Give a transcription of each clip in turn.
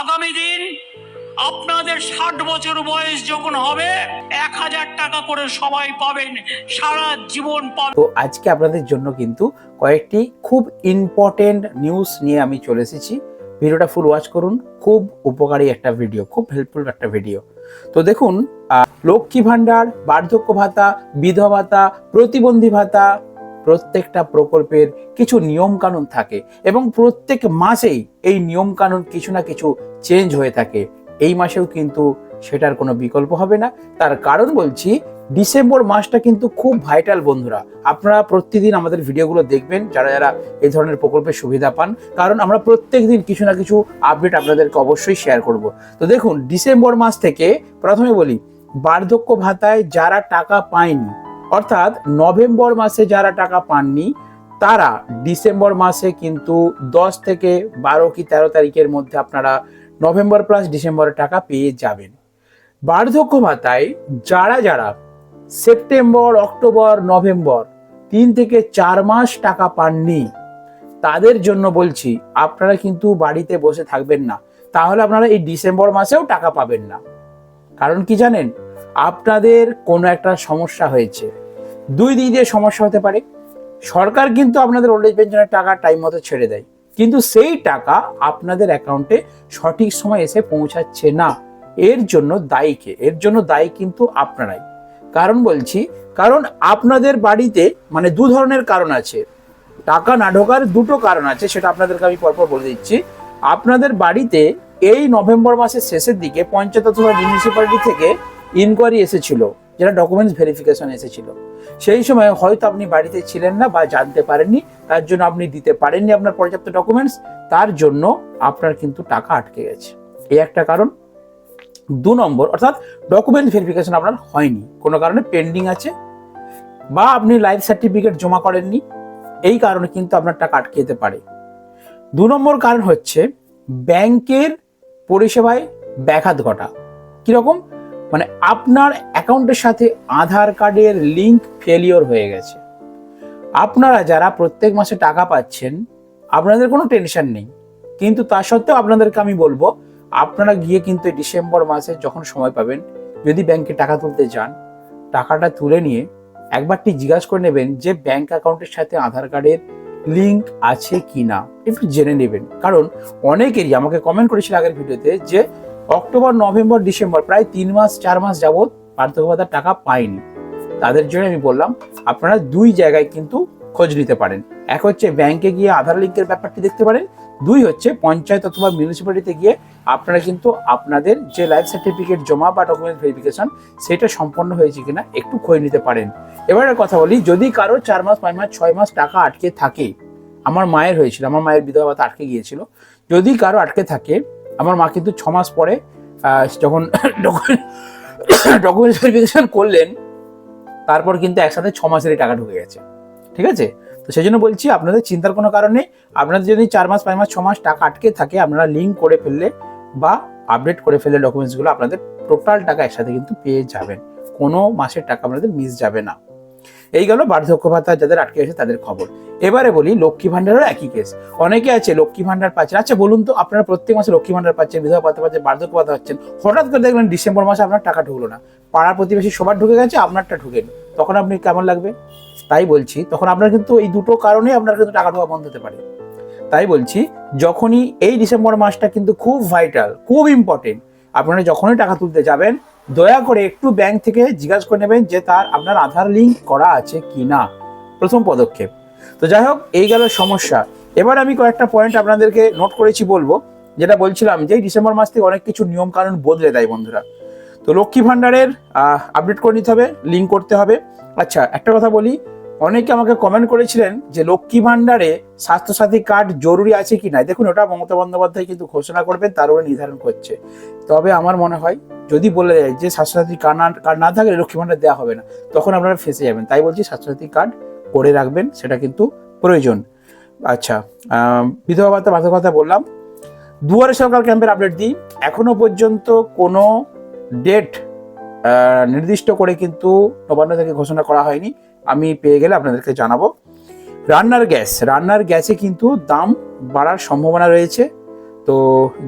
আগামী দিন আপনাদের ষাট বছর বয়স যখন হবে, এক হাজার টাকা করে সবাই পাবেন, সারা জীবন পাবেন। তো আজকে আপনাদের জন্য কিন্তু কয়েকটি খুব ইম্পর্টেন্ট নিউজ নিয়ে আমি চলে এসেছি। ভিডিওটা ফুল ওয়াচ করুন, খুব উপকারী একটা ভিডিও খুব হেল্পফুল একটা ভিডিও তো দেখুন লক্ষ্মী ভাণ্ডার, বার্ধক্য ভাতা, বিধবা ভাতা, প্রতিবন্ধী ভাতা প্রত্যেকটা প্রকল্পের কিছু নিয়ম কানুন থাকে এবং প্রত্যেক মাসেই এই নিয়ম কানুন কিছু না কিছু চেঞ্জ হয়ে থাকে। এই মাসেও কিন্তু সেটার কোনো বিকল্প হবে না। তার কারণ বলছি, ডিসেম্বর মাসটা কিন্তু খুব ভাইটাল বন্ধুরা। আপনারা প্রতিদিন আমাদের ভিডিওগুলো দেখবেন, যারা যারা এই ধরনের প্রকল্পের সুবিধা পান। কারণ আমরা প্রত্যেক দিন কিছু না কিছু আপডেট আপনাদেরকে অবশ্যই শেয়ার করব। তো দেখুন, ডিসেম্বর মাস থেকে প্রথমে বলি, বার্ধক্য ভাতায় যারা টাকা পায়নি অর্থাৎ নভেম্বর মাসে যারা টাকা পাননি, তারা ডিসেম্বর মাসে কিন্তু দশ থেকে বারো কি তেরো তারিখের মধ্যে আপনারা নভেম্বর প্লাস ডিসেম্বরের টাকা পেয়ে যাবেন। বার্ধক্য ভাতায় যারা যারা সেপ্টেম্বর, অক্টোবর, নভেম্বর তিন থেকে চার মাস টাকা পাননি, তাদের জন্য বলছি, আপনারা কিন্তু বাড়িতে বসে থাকবেন না। তাহলে আপনারা এই ডিসেম্বর মাসেও টাকা পাবেন না। কারণ কি জানেন? আপনাদের কোনো একটা সমস্যা হয়েছে। দুই দিক দিয়ে সমস্যা হতে পারে। সরকার কিন্তু আপনাদের ওল্ড এজ পেনশনের টাকা টাইম মতো ছেড়ে দেয়। কিন্তু সেই টাকা আপনাদের অ্যাকাউন্টে সঠিক সময় এসে পৌঁছাচ্ছে না। এর জন্য দায়ীকে এর জন্য দায়ী কিন্তু আপনারাই। কারণ বলছি, কারণ আপনাদের বাড়িতে মানে দু ধরনের কারণ আছে। টাকা না ঢোকার দুটো কারণ আছে, সেটা আপনাদেরকে আমি পরপর বলে দিচ্ছি। আপনাদের বাড়িতে এই নভেম্বর মাসের শেষের দিকে পঞ্চায়েত অথবা মিউনিসিপ্যালিটি থেকে ইনকোয়ারি এসেছিল, যেটা ডকুমেন্টস ভেরিফিকেশন এসেছিল। সেই সময় হয়তো আপনি বাড়িতে ছিলেন না বা জানতে পারেননি, তার জন্য আপনি দিতে পারেননি আপনার পর্যাপ্ত ডকুমেন্টস তার জন্য আপনার কিন্তু টাকা আটকে গেছে। এই একটা কারণ। দু নম্বর, অর্থাৎ ডকুমেন্টস ভেরিফিকেশন আপনার হয়নি, কোনো কারণে পেন্ডিং আছে, বা আপনি লাইফ সার্টিফিকেট জমা করেননি, এই কারণে কিন্তু আপনার টাকা আটকে যেতে পারে। দু নম্বর কারণ হচ্ছে ব্যাংকের পরিষেবায় ব্যাঘাত ঘটা। কীরকম? মানে আপনার অ্যাকাউন্টের সাথে আধার কার্ডের লিংক ফেলিওর হয়ে গেছে। আপনারা যারা প্রত্যেক মাসে টাকা পাচ্ছেন, আপনাদের কোনো টেনশন নেই। কিন্তু তা সত্ত্বেও আপনাদেরকে আমি বলব, আপনারা গিয়ে কিন্তু ডিসেম্বর মাসে যখন সময় পাবেন, যদি ব্যাংকে টাকা তুলতে যান, টাকাটা তুলে নিয়ে একবারটি জিজ্ঞাসা করে নেবেন যে ব্যাংক অ্যাকাউন্টের সাথে আধার কার্ডের লিঙ্ক আছে কি না একটু জেনে নেবেন। কারণ অনেকেরই আমাকে কমেন্ট করেছিল আগের ভিডিওতে যে অক্টোবর, নভেম্বর, ডিসেম্বর, প্রায় তিন মাস, চার মাস যাবৎ বার্ধক্য ভাতার টাকা পায়নি তাদের জন্য আমি বললাম, আপনারা দুই জায়গায় কিন্তু খোঁজ নিতে পারেন। এক হচ্ছে ব্যাংকে গিয়ে আধার লিঙ্কের ব্যাপারটি দেখতে পারেন। দুই হচ্ছে পঞ্চায়েত অথবা মিউনিসিপ্যালিটিতে গিয়ে আপনারা কিন্তু আপনাদের যে লাইফ সার্টিফিকেট জমা বা ডকুমেন্ট ভেরিফিকেশন সেটা সম্পন্ন হয়েছে কিনা একটু খোঁজ নিতে পারেন। এবারে কথা বলি, যদি কারও চার মাস, পাঁচ মাস, ছয় মাস টাকা আটকে থাকে, আমার মায়ের হয়েছিল, আমার মায়ের বিধবা ভাতা আটকে গিয়েছিল, যদি কারও আটকে থাকে আমার মা কিন্তু ছ মাস পরে যখন ডকুমেন্ট ভেরিফিকেশন করলেন, তারপর কিন্তু একসাথে ছ মাসেরই টাকা ঢুকে গেছে। ঠিক আছে? তো সেই জন্য বলছি, আপনাদের চিন্তার কোনো কারণ আপনাদের যদি চার মাস, পাঁচ মাস, ছ মাস টাকা আটকে থাকে, আপনারা লিঙ্ক করে ফেললে বা আপডেট করে ফেললে ডকুমেন্টসগুলো আপনাদের টোটাল টাকা একসাথে কিন্তু পেয়ে যাবেন। কোনো মাসের টাকা আপনাদের মিস যাবে না। এই গেল বার্ধক্য ভাতা, যাদের আটকে আছে তাদের খবর। এবারে বলি, লক্ষ্মী ভান্ডারের একই কেস অনেকে আছে, লক্ষ্মী ভান্ডার পাচ্ছেন আচ্ছা বলুন তো, আপনারা প্রত্যেক মাসে লক্ষ্মী ভান্ডার পাচ্ছেন, বিধবা ভাতা পাচ্ছেন, বার্ধক্য ভাতা পাচ্ছেন। হঠাৎ করে দেখলেন ডিসেম্বর মাসে আপনার টাকা ঢুকলো না। পাড়ার প্রতিবেশী সবার ঢুকে গেছে, আপনারটা ঢুকেনি। তখন আপনি কেমন লাগবে? তাই বলছি, তখন আপনার কিন্তু এই দুটো কারণে আপনার কিন্তু টাকা ঢোকা বন্ধ হতে পারে। তাই বলছি, যখনই এই ডিসেম্বর মাসটা কিন্তু খুব ভাইটাল খুব ইম্পর্টেন্ট আপনারা যখনই টাকা তুলতে যাবেন দয়া করে একটু ব্যাংক থেকে জিজ্ঞাসা করে নেবেন যে তার আপনার আধার লিঙ্ক করা আছে কি না প্রথম পদক্ষেপ। তো যাই হোক, এই গেল সমস্যা। এবার আমি কয়েকটা পয়েন্ট আপনাদেরকে নোট করেছি বলব, যেটা বলছিলাম যে ডিসেম্বর মাস থেকে অনেক কিছু নিয়ম কানুন বদলে দেয় বন্ধুরা। তো লক্ষ্মী ভাণ্ডারের আপডেট করে নিতে হবে লিঙ্ক করতে হবে। আচ্ছা একটা কথা বলি অনেকে আমাকে কমেন্ট করেছিলেন যে লক্ষ্মী ভাণ্ডারে স্বাস্থ্যসাথী কার্ড জরুরি আছে কি না। দেখুন, ওটা মমতা বন্দ্যোপাধ্যায় কিন্তু ঘোষণা করবেন, তার উপরে নির্ধারণ করছে। তবে আমার মনে হয়, যদি বলে দেয় যে স্বাস্থ্যসাথী কার্ড না কার্ড না থাকলে লক্ষ্মী ভাণ্ডার দেওয়া হবে না, তখন আপনারা ফেসে যাবেন। তাই বলছি, স্বাস্থ্যসাথী কার্ড করে রাখবেন, সেটা কিন্তু প্রয়োজন। আচ্ছা বিধবা ভাতা বাধা কথা বললাম। দুয়ারে সরকার ক্যাম্পের আপডেট দিই। এখনও পর্যন্ত কোনো ডেট নির্দিষ্ট করে কিন্তু নবান্ন থেকে ঘোষণা করা হয়নি। আমি পেয়ে গেলে আপনাদেরকে জানাব। রান্নার গ্যাস, রান্নার গ্যাসে কিন্তু দাম বাড়ার সম্ভাবনা রয়েছে। তো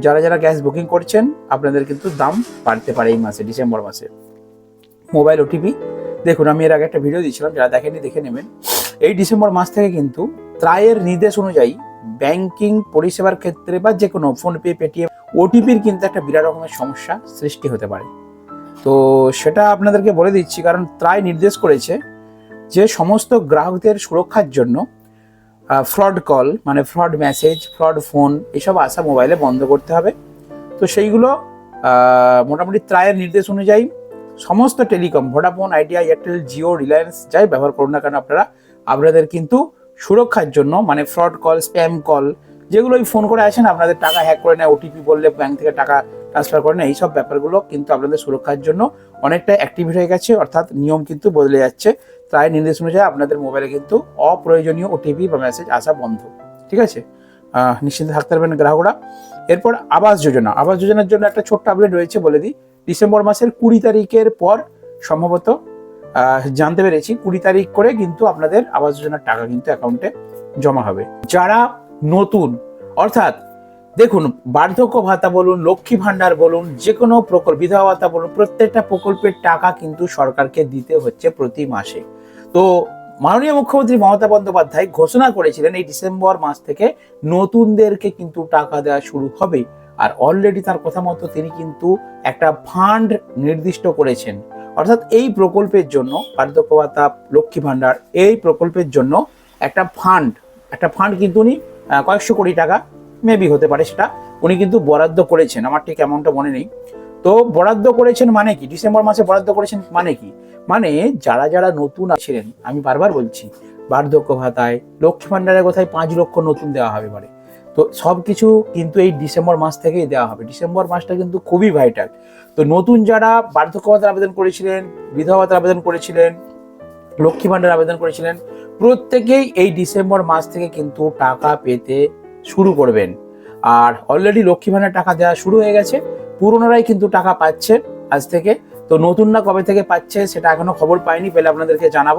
যারা যারা গ্যাস বুকিং করছেন, আপনাদের কিন্তু দাম বাড়তে পারে এই মাসে, ডিসেম্বর মাসে। মোবাইল ওটিপি, দেখুন, আমি এর আগে একটা ভিডিও দিয়েছিলাম, যারা দেখেনি দেখে নেবেন। এই ডিসেম্বর মাস থেকে কিন্তু ত্রায়ের নির্দেশ অনুযায়ী ব্যাংকিং পরিষেবার ক্ষেত্রে বা যে কোনো ফোনপে, পেটিএম, ওটিপির কিন্তু একটা বিরাট রকমের সমস্যা সৃষ্টি হতে পারে। তো সেটা আপনাদেরকে বলে দিচ্ছি, কারণ ত্রায় নির্দেশ করেছে। যে সমস্ত গ্রাহকদের সুরক্ষার জন্য ফ্রড কল মানে ফ্রড মেসেজ ফ্রড ফোন এসব আসা মোবাইলে বন্ধ করতে হবে। তো সেইগুলো মোটামুটি ত্রায়ের নির্দেশ অনুযায়ী সমস্ত telecom, Vodafone Idea Airtel, Jio, Reliance যাই ব্যবহার করুন না কেন আপনারা, আপনাদের কিন্তু সুরক্ষার জন্য মানে ফ্রড কল স্প্যাম কল যেগুলো ওই ফোন করে আসেন, আপনাদের টাকা হ্যাক করে নেয় ওটিপি বললে ব্যাংক থেকে টাকা ট্রান্সফার করে নেয় এইসব ব্যাপারগুলো কিন্তু আপনাদের সুরক্ষার জন্য অনেকটা অ্যাক্টিভেট হয়ে গেছে, অর্থাৎ নিয়ম কিন্তু বদলে যাচ্ছে। তাই নির্দেশ অনুযায়ী আপনাদের মোবাইলে কিন্তু অপ্রয়োজনীয় ওটিপি বা মেসেজ আসা বন্ধ। ঠিক আছে? নিশ্চিন্তে থাকতে পারবেন গ্রাহকরা। এরপর আবাস যোজনা। আবাস যোজনার জন্য একটা ছোট্ট আপডেট রয়েছে বলে দিই। ডিসেম্বর মাসের কুড়ি তারিখের পর সম্ভবত জানতে পেরেছি, কুড়ি তারিখ করে কিন্তু আপনাদের আবাস যোজনার টাকা কিন্তু অ্যাকাউন্টে জমা হবে। যারা নতুন, অর্থাৎ দেখুন, বার্ধক্য ভাতা বলুন, লক্ষ্মী ভান্ডার বলুন যে কোনো প্রকল্প, বিধবা ভাতা বলুন, প্রত্যেকটা প্রকল্পের টাকা কিন্তু সরকারকে দিতে হচ্ছে প্রতি মাসে। তো মাননীয় মুখ্যমন্ত্রী মমতা বন্দ্যোপাধ্যায় ঘোষণা করেছিলেন এই ডিসেম্বর মাস থেকে নতুনদেরকে কিন্তু টাকা দেওয়া শুরু হবে। আর অলরেডি তার কথা মতো তিনি কিন্তু একটা ফান্ড নির্দিষ্ট করেছেন। অর্থাৎ এই প্রকল্পের জন্য, বার্ধক্য ভাতা, লক্ষ্মী ভান্ডার এই প্রকল্পের জন্য একটা ফান্ড একটা ফান্ড কিন্তু উনি কয়েকশো কোটি টাকা মেবি হতে পারে সেটা। উনি কিন্তু বরাদ্দ করেছেন। আমার ঠিক অ্যামাউন্টটা মনে নেই। তো বরাদ্দ করেছেন মানে কি? ডিসেম্বর মাসে বরাদ্দ করেছেন মানে কি? মানে যারা যারা নতুন ছিলেন আমি বারবার বলছি, বার্ধক্য ভাতায়, লক্ষ্মী ভান্ডারের কোথায় পাঁচ লক্ষ নতুন দেওয়া হবে এবারে। তো সব কিছু কিন্তু এই ডিসেম্বর মাস থেকেই দেওয়া হবে। ডিসেম্বর মাসটা কিন্তু খুবই ভাইটাল তো নতুন যারা বার্ধক্য ভাতার আবেদন করেছিলেন, বিধবা ভাতার আবেদন করেছিলেন, লক্ষ্মী ভান্ডার আবেদন করেছিলেন, প্রত্যেকেই এই ডিসেম্বর মাস থেকে কিন্তু টাকা পেতে শুরু করবেন। আর অলরেডি লক্ষ্মী ভাণ্ডার টাকা দেওয়া শুরু হয়ে গেছে। পুরোনোরাই কিন্তু টাকা পাচ্ছেন আজ থেকে। তো নতুন না কবে থেকে পাচ্ছে সেটা এখনও খবর পাইনি পেলে আপনাদেরকে জানাব।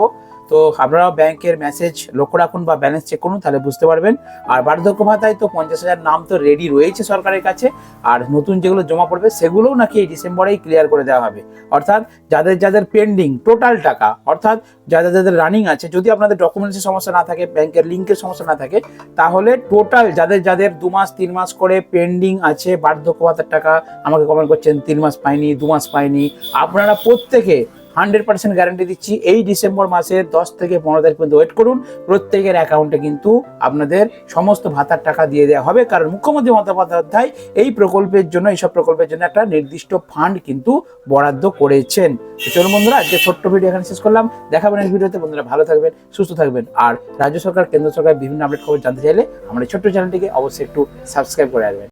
তো আপনারা ব্যাংকের মেসেজ লক্ষ্য রাখুন বা ব্যালেন্স চেক করুন, তাহলে বুঝতে পারবেন। আর বার্ধক্য ভাতায় তো পঞ্চাশ হাজার নাম তো রেডি রয়েছে সরকারের কাছে। আর নতুন যেগুলো জমা পড়বে, সেগুলোও নাকি এই ডিসেম্বরেই ক্লিয়ার করে দেওয়া হবে। অর্থাৎ যাদের যাদের পেন্ডিং টোটাল টাকা, অর্থাৎ যাদের যাদের রানিং আছে, যদি আপনাদের ডকুমেন্টসের সমস্যা না থাকে, ব্যাংকের লিঙ্কের সমস্যা না থাকে, তাহলে টোটাল যাদের যাদের দু মাস, তিন মাস করে পেন্ডিং আছে বার্ধক্য ভাতার টাকা, আমাকে কমেন্ট করছেন, তিন মাস পাইনি, দু মাস পাইনি, আপনারা প্রত্যেকে হান্ড্রেড পার্সেন্ট গ্যারান্টি দিচ্ছি। এই ডিসেম্বর মাসের দশ থেকে পনেরো তারিখ পর্যন্ত ওয়েট করুন। প্রত্যেকের অ্যাকাউন্টে কিন্তু আপনাদের সমস্ত ভাতার টাকা দিয়ে দেওয়া হবে। কারণ মুখ্যমন্ত্রী মমতা বন্দ্যোপাধ্যায় এই প্রকল্পের জন্য, এইসব প্রকল্পের জন্য একটা নির্দিষ্ট ফান্ড কিন্তু বরাদ্দ করেছেন। চলুন বন্ধুরা, আজকে ছোট্ট ভিডিও এখানে শেষ করলাম। দেখাবেন এই ভিডিওতে বন্ধুরা, ভালো থাকবেন, সুস্থ থাকবেন। আর রাজ্য সরকার, কেন্দ্র সরকার বিভিন্ন আপডেট খবর জানতে চাইলে এই ছোট্ট চ্যানেলটিকে অবশ্যই একটু সাবস্ক্রাইব করে রাখবেন